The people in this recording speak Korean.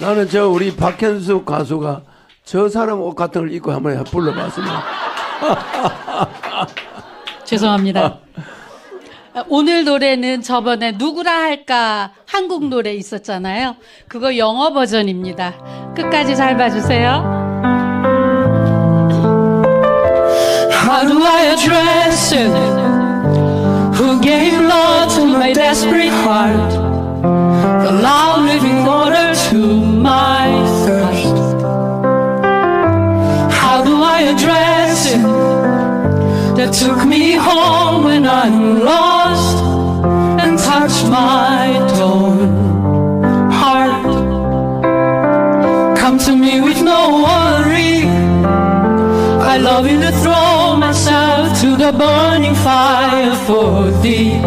나는 저 우리 박현수 가수가 저 사람 옷 같은 걸 입고 한번 불러봤습니다. 죄송합니다. 오늘 노래는 저번에 누구라 할까 한국 노래 있었잖아요. 그거 영어 버전입니다. 끝까지 잘 봐주세요. How do I address it? Who gave love to my desperate heart? It? That took me home when I'm lost and touched my torn heart. Come to me with no worry. I love you to throw myself to the burning fire for thee.